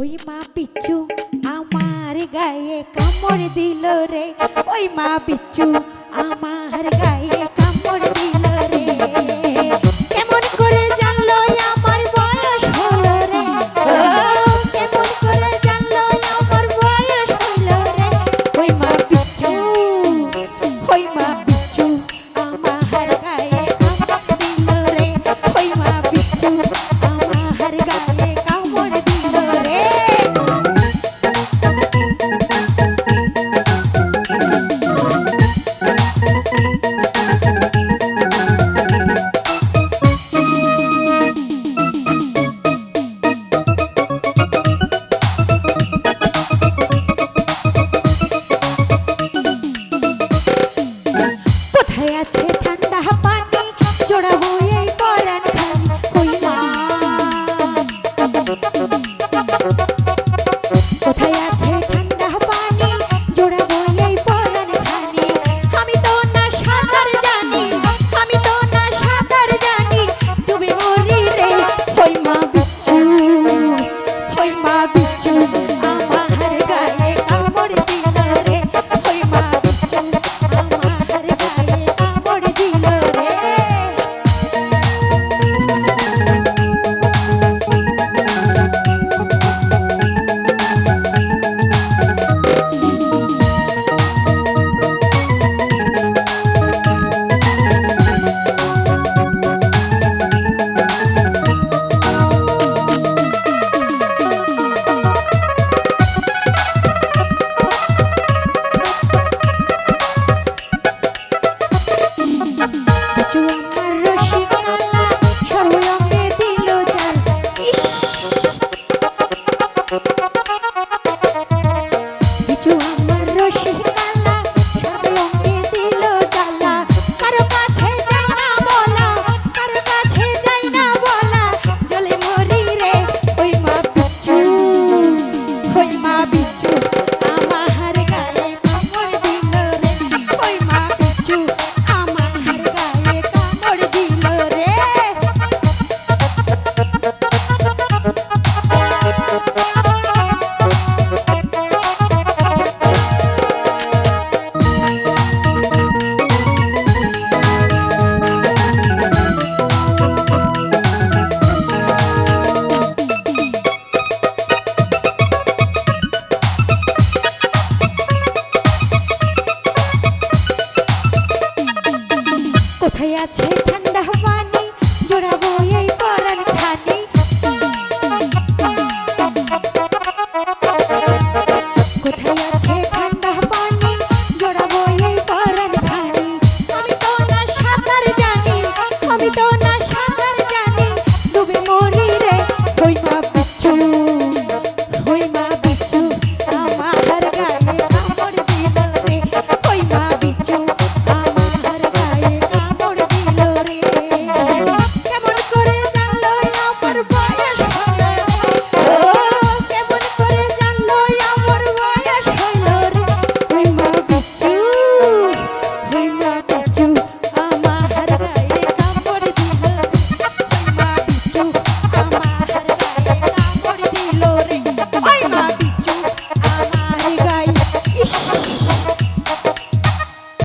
ওই মা বিচ্ছু আমার গায়ে কামড় দিল রে। ওই মা বিচ্ছু আমার গায়ে কামড় দিল রে। কেমন করে জানলো আমার বয়স হলো রে? কেমন করে জানলো আমার বয়স হলো রে? ওই মা বিচ্ছু ওই মা বিচ্ছু আমার গায়ে কামড় দিল রে। ওই মা বিচ্ছু কোথায় আছে ঠান্ডা হাওয়া?